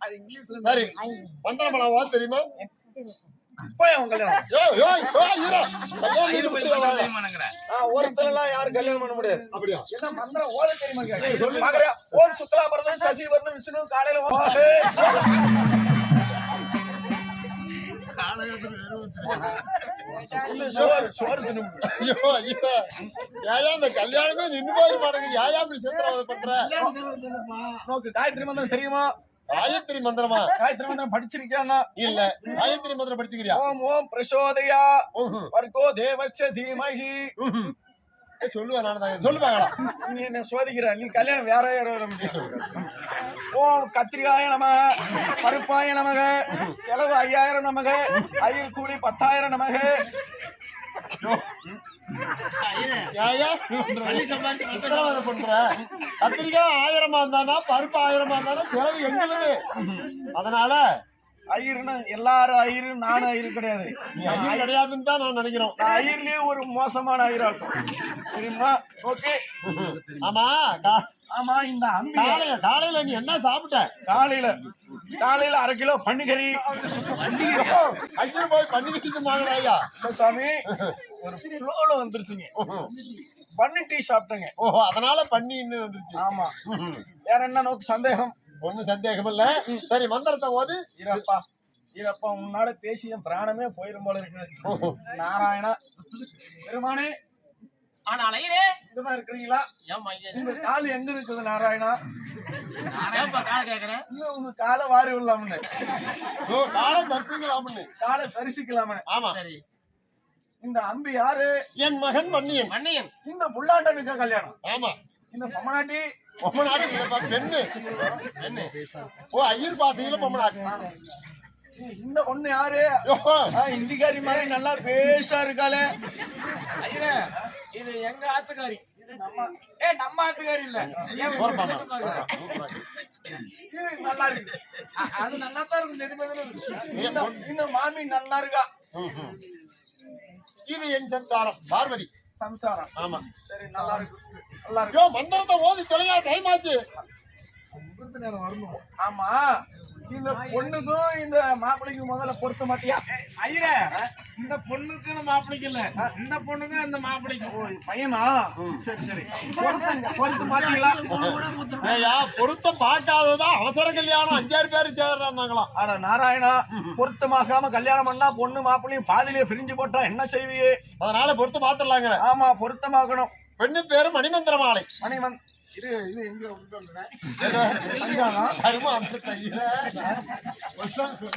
அது இங்கிலீஷ்ல சரி. மந்திரமலா ஓத தெரியுமா? ஒருத்தர் எல்லாம் யாரும் கல்யாணம் பண்ண முடியாது. அப்படியா? என்ன மந்திரம் ஓத தெரியுமா கேக்குறேன். மகரே, ஓம் சுக்லாபரதம் சசிவர்ணம் விஷ்ணு காலையில ஓம் ஏயா இந்த கல்யாணமே நின்னு போய் மாட்டேங்குது ஏயா இப்படி சித்திரவதை பண்ற உனக்கு காயத்ரி மந்திரம் தெரியுமா? காயத்ரி மந்திரமா? காயத்ரி மந்திரம் படிச்சிருக்கியானா இல்ல. காயத்ரி மந்திரம் படிச்சுக்கிறியா ஓம் ஓம் பிரசோதயா. ம்ஹும். வர்கோ தேவஸ்ய தீமஹி. ம்ஹும். ஏய், சொல்லுவா நானு சொல்லுவாங்களா நீ என்ன சோதிக்கிற? நீ கல்யாணம் வேற யாரோ ஓம் கத்திரிக்காய நமக பருப்பாய நமக செலவு ஐயாயிரம் நமக ஐயர் கூலி பத்தாயிரம் நமக. கத்திரிக்காய் ஆயிரமா இருந்தானா பருப்பு ஆயிரமா இருந்தானா செலவு எங்களுக்கு. அதனால ஐயர்னு எல்லாரும் ஐயரு நானும் ஐயரு கிடையாது. ஐயர் கிடையாதுன்னு தான் நான் நினைக்கிறோம். நான் ஐயர்லயே ஒரு மோசமான ஐயரா இருக்கும். சரிங்களா ஓகே. ஆமா ஆமா இந்த அம்பி காலையில காலையில நீ என்ன சாப்பிட்ட? காலையில காலையில அரை கிலோ பன்னிக்கறி ஐயர் போய் வாங்கலையா இல்ல சாமி ஒரு ஃப்ளோல வந்துருச்சுங்க. பண்ணி டீ சாப்பிட்டேங்க. ஓஹோ அதனால பண்ணி இன்னும் வந்துருச்சு. ஆமா. வேற என்ன நோக்கு சந்தேகம்? ஒண்ணும் சந்தேகம் இல்ல சரி மந்திரத்தை ஓது. ஈரப்பா. ஈரப்பா உன்னால பேசி என் பிராணமே போயிரும் போல இருக்குது. நாராயணா. பெருமானே ஆனால் ஐயரே இங்கதான் இருக்கிறீங்களா? உங்க கால் எங்க இருக்குது நாராயணா? உங்க காலை வாரி விடலாம்னு. ஓ காலை தரிசிக்கலாம்னு. காலை தரிசிக்கலாம்னு. ஆமா. சரி. இந்த அம்பி யாரு? என் மகன் மன்னியன். மன்னியன். இந்த புல்லாண்டனுக்கு கல்யாணம். ஆமா. இந்த பொம்மநாட்டி பொம்மநாடு இல்லப்பா, பெண்ணு. என்ன ஓ ஐயர் பாத்தீங்களா பொம்மநாடு. இந்த பொண்ணு யாரு? இந்திக்காரி மாதிரி நல்லா பேஷா இருக்காளே. ஐயரே இது எங்க ஆத்துக்காரி? இது நம்ம ஏ நம்ம ஆத்துக்காரி இல்ல. ஏன் போறப்பா, இது நல்லா இருக்கு. அது நல்லா தான் இருக்கும் இந்த மாமி நல்லா இருக்கா. இது என் சம்சாரம் பார்வதி. சம்சாரம். ஆமா. சரி நல்லா இருக்கு. ஐயோ மந்திரத்தை ஓதி தொலையா டைம் ஆச்சு. ஆமா. இந்த பொண்ணுக்கும் இந்த மாப்பிள்ளைக்கும் முதல்ல பொருத்த மாத்தியா ஐயரே இந்த பொண்ணுக்கு இந்த மாப்பிளைக்கு இல்ல. இந்த பொண்ணுக்கு இந்த மாப்பிளைக்கும். ஓ, இது பையனா? சரி சரி. பொருத்த மாட்டீங்களா பொருத்தம் பார்க்காததா அவசர கல்யாணம். அஞ்சாறு பேர் சேர்றாங்களாம் ஆனா நாராயணா பொருத்தமாகாம கல்யாணம் பண்ணா பொண்ணு மாப்பிள்ளையும் பாதியிலே பிரிஞ்சு போட்டா என்ன செய்வியே? அதனால பொருத்தம் பார்த்துடலாங்கிற. ஆமா பொருத்தமாக்கணும் பெண்ணு பேரு மணிமந்திர மாலை மணி வந்து இது இது எங்க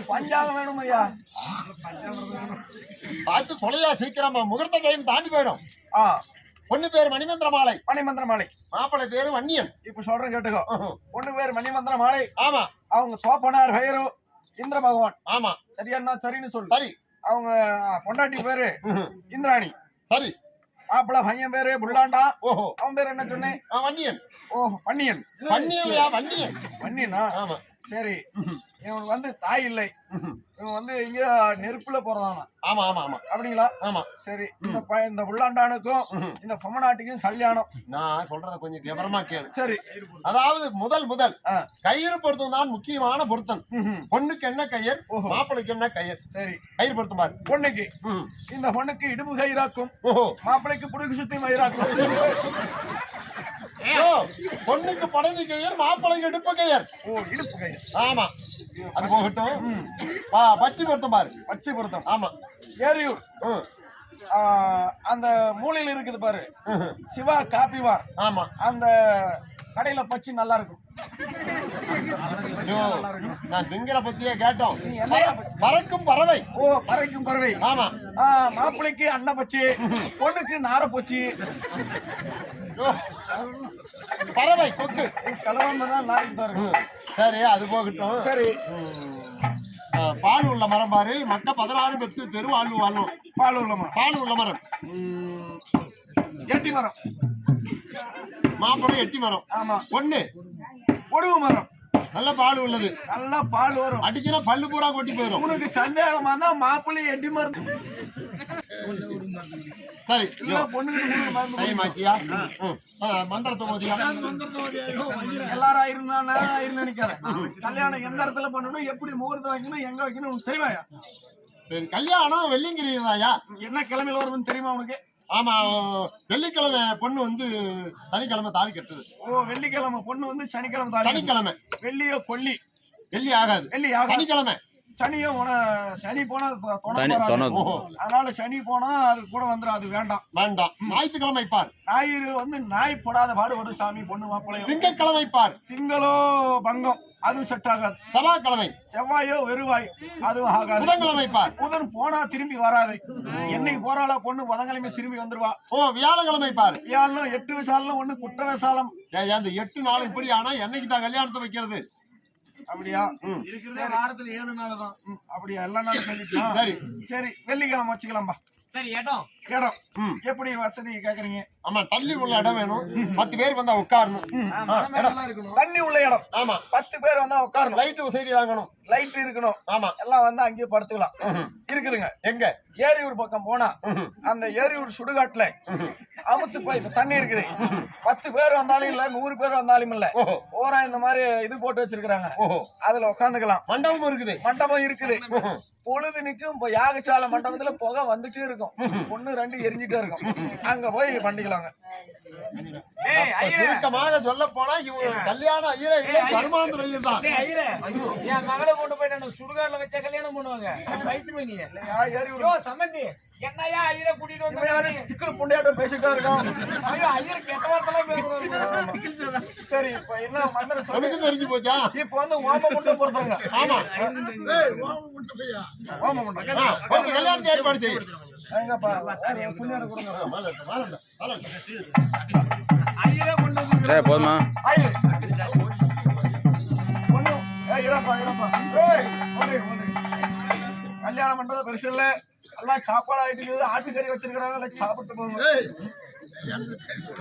பஞ்சாங்கம் வேணும் ஐயா. பார்த்து தொலையா சீக்கிரமா முகூர்த்த டைம் தாண்டி போயிடும். ஆ. பொண்ணு பேரு மணிமந்திர மாலை மணிமந்திர மாலை மாப்பிள்ளை பேரு வன்னியன். இப்ப சொல்றேன் கேட்டுக்கோ. பொண்ணு பேர் மணிமந்திர மாலை ஆமா. அவங்க தோப்பனார் பெயரு இந்திர பகவான் ஆமா. சரியா சரின்னு சொல்லு. சரி. அவங்க பொண்டாட்டி பேரு. இந்திராணி. சரி. மாப்பிள்ள பையன் பேரு புல்லாண்டா. ஓஹோ. அவன் பேர் என்ன சொன்னேன்? வன்னியன். ஓ பன்னியன் வன்னியன்யா வன்னியன். பன்னியனா ஆமா. சரி. இவன் வந்து தாய் இல்லை. இவன் வந்து இங்க நெருப்புல போறதானா ஆமா ஆமா ஆமா. அப்படிங்களா? ஆமா. சரி. இந்த இந்த புல்லாண்டானுக்கும். இந்த பொம்மநாட்டிக்கும் கல்யாணம். நான் சொல்றத கொஞ்சம் விவரமா கேளு. சரி. அதாவது முதல் முதல். கயிறு பொருத்தம் தான் முக்கியமான பொருத்தம். பொண்ணுக்கு என்ன கயிர் ஓஹோ. மாப்பிள்ளைக்கு என்ன கயிர் சரி. கயிறு பொருத்தம் பாரு. பொண்ணுக்கு. இந்த பொண்ணுக்கு இடுப்பு கயிறாக்கும். ஓஹோ. மாப்பிள்ளைக்கு புடுக்கு சுத்தி மயிராக்கும். பொண்ணுக்கு படகு கயிர் மாப்பிள்ளைக்கு இடுப்பு கயிர் ஓ இடுப்பு கயிறு. ஆமா. அது போகட்டும். பா பச்சி பொருத்தம் பாரு. பச்சை பொருத்தம். ஆமா. ஏரியூர். ஆ, அந்த மூலையில இருக்குது பாரு. சிவா காப்பி பார் ஆமா. அந்த கடையில பச்சி நல்லா இருக்கும். நான் திங்கிற பத்தியே கேட்டோம். பச்சி? பறக்கும் பறவை. ஓ பறக்கும் பறவை. ஆமா. ஆ, மாப்பிள்ளைக்கு அன்ன பச்சி பொண்ணுக்கு நாரப்பூச்சி ஐயோ. பறவை கொக்கு கலவாம தான். சரி அது போகட்டும். சரி. பால் உள்ள மரம் பாரு. மட்ட பதினாறு பெத்து பெரு வாழ்வு வாழும் பால் உள்ளமா பால் உள்ள மரம். எட்டி மரம். மாம்பழம் எட்டி மரம். ஆமா. ஒண்ணு. ஒடுவு மரம். நல்ல பால் உள்ளது. நல்லா பால் வரும். அடிச்சுனா பல்லு பூரா கொட்டி போயிடும் உனக்கு சந்தேகமா தான் மாப்பிள்ளை எட்டி மருந்து. சரி பொண்ணுக்கு கொடுக்குற மருந்து டைம் ஆச்சியா? ம். ஆ, மந்திரத்தை ஓதியா? எல்லாரும் ஆயிருந்தா நான் ஆயிருந்து நினைக்காத. கல்யாணம் எந்த இடத்துல பண்ணணும் எப்படி முகூர்த்தம் வைக்கணும் எங்க வைக்கணும் உனக்கு தெரியுமாயா? சரி கல்யாணம் என்ன கிழமையில வருதுன்னு தெரியுமா உனக்கு? ஆமா வெள்ளிக்கிழமை பொண்ணு வந்து சனிக்கிழமை தாலி கட்டுது. ஓ வெள்ளிக்கிழமை பொண்ணு வந்து சனிக்கிழமை சனிக்கிழமை. வெள்ளியோ கொல்லி. வெள்ளி ஆகாது. வெள்ளி சனிக்கிழமை. சனியோ உன சனி போனா அதனால சனி போனா அது கூட வந்துடும் அது வேண்டாம். வேண்டாம். ஞாயிற்றுக்கிழமை பார். ஞாயிறு வந்து நாய் போடாத பாடுபடும் சாமி பொண்ணு மாப்பிள்ளையும் திங்கட்கிழமை பார். திங்களோ பங்கம். அதுவும் செட் ஆகாது. செவ்வாய்க்கிழமை. செவ்வாயோ வெறுவாய். அதுவும் ஆகாது. புதன்கிழமை பார். புதன் போனா திரும்பி வராது. என்னைக்கு போறாளா பொண்ணு புதன்கிழமை திரும்பி வந்துருவா. ஓ வியாழக்கிழமை பார். வியாழனும் எட்டு விசாலம் ஒண்ணு குற்ற விசாலம். அந்த எட்டு நாள் இப்படி ஆனா என்னைக்கு தான் கல்யாணத்தை வைக்கிறது? அப்படியா? ம். இருக்கிற வாரத்துல ஏழு நாள் தான். அப்படியா? எல்லா நாளும் சொல்லிக்கலாம் சரி. சரி. வெள்ளிக்கிழமை வச்சுக்கலாம்பா. சரி இடம். இடம். ம். எப்படி வசதி கேக்குறீங்க? ஆமா தள்ளி உள்ள இடம் வேணும். பத்து பேர் வந்தா உட்காரணும். தண்ணி உள்ள இடம். ஆமா. பத்து பேர் வந்தா உட்காரணும். லைட் வசதி வாங்கணும். லைட் இருக்கணும். ஆமா. எல்லாம் வந்து அங்கேயே படுத்துக்கலாம். இருக்குதுங்க. எங்க? ஏரியூர் பக்கம் போனா. அந்த ஏரியூர் சுடுகாட்டுல அமுத்து போய் தண்ணி இருக்குது. பத்து பேர் வந்தாலும் இல்ல நூறு பேர் வந்தாலும் இல்ல. ஓரா இந்த மாதிரி இது போட்டு வச்சிருக்காங்க அதுல உட்காந்துக்கலாம் மண்டபமும் இருக்குது. மண்டபம் இருக்குது. பொழுது நிக்கும் இப்ப யாகசாலை மண்டபத்துல புகை வந்துட்டே இருக்கும். ஒண்ணு ரெண்டு எரிஞ்சிட்டே இருக்கும். அங்க போய் பண்ணிக்கலாங்க ஏய் ஐயரே. சுருக்கமாக சொல்ல போனா இவங்க கல்யாண ஐயரே இல்லை கருமாந்திர ஐயர். தான் என் மகளை கொண்டு போய் நான் சுடுகாடுல வச்சா கல்யாணம் பண்ணுவாங்க. வயிற்று ஐயோ சம்பந்தி என்னையா ஐயரை கூட்டிட்டு? வந்து சிக்கல் புண்டையாட்டம் பேசிட்டே இருக்கான். ஐயோ ஐயர் கெட்ட வார்த்தை பேசுறாரு சரி இப்ப என்ன மந்திரம் சொல்லு. தெரிஞ்சு போச்சா? இப்ப வந்து ஓம முட்டை பொறுத்தாங்க ஆமா. ஓம முட்டை ஆ, ஓகே, கல்யாணத்தை ஏற்பாடு செய்யும் எங்கப்பா என் புண்ணியாட கொடுங்க ஐயரே கொண்டு வந்து சரி போதுமா கல்யாணம் பண்றது பெருசு இல்ல எல்லாம் சாப்பாடு ஆயிட்டு இருக்குது ஆட்டுக்கறி வச்சிருக்காங்க எல்லாம் சாப்பிட்டு போங்க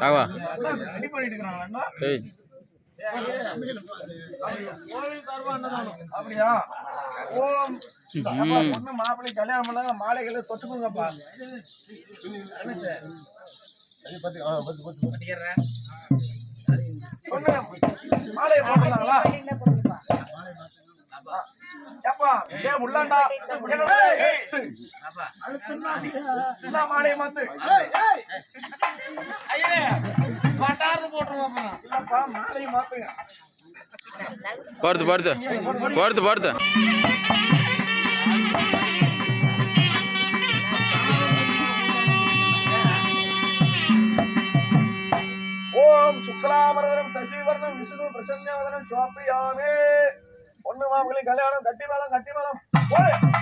ஆவா ரெடி பண்ணிட்டு அன்னதானம் அப்படியா ஓம் பொண்ணு மாப்பிள்ளை கல்யாணம் பண்ணாங்க மாலைகளை தொட்டுக்குங்கப்பா. பொண்ணு மாலையை இந்த மாலையை மாத்து. அப்புறம் இல்லப்பா மாலையை மாத்துங்க ஓம் சுக்லாபரதரம் சசிவர்ணம் விஷ்ணு பிரசன்யாவதனம் சுவாப்பியாமே பொண்ணு மாமகளின் கல்யாணம் கட்டி மேளம் கட்டி மேளம் போடு.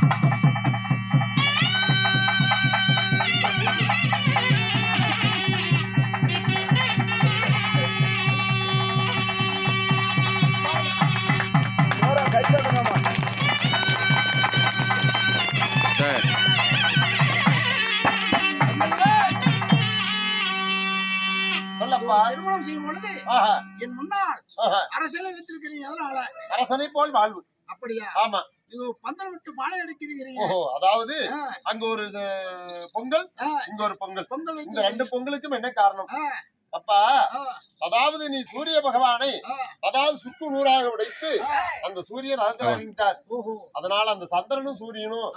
திருமணம் செய்யும் பொழுது என் முன்னாள் ஆஹா. அரசியல வைத்திருக்கிறீங்க அதனால. அரசனை போல் வாழ்வு. அப்படியா? ஆமா. இது பந்தல் விட்டு மாலை எடுக்கிறீங்க ஓஹோ அதாவது அங்க ஒரு பொங்கல் இங்க ஒரு பொங்கல். பொங்கல் இந்த ரெண்டு பொங்கலுக்கும் என்ன காரணம்? அப்பா அதாவது நீ சூரிய பகவானை அதாவது சுக்கு நூறாக உடைத்து அந்த சூரியன் அகங்காரிட்டார் அதனால அந்த சந்திரனும் சூரியனும்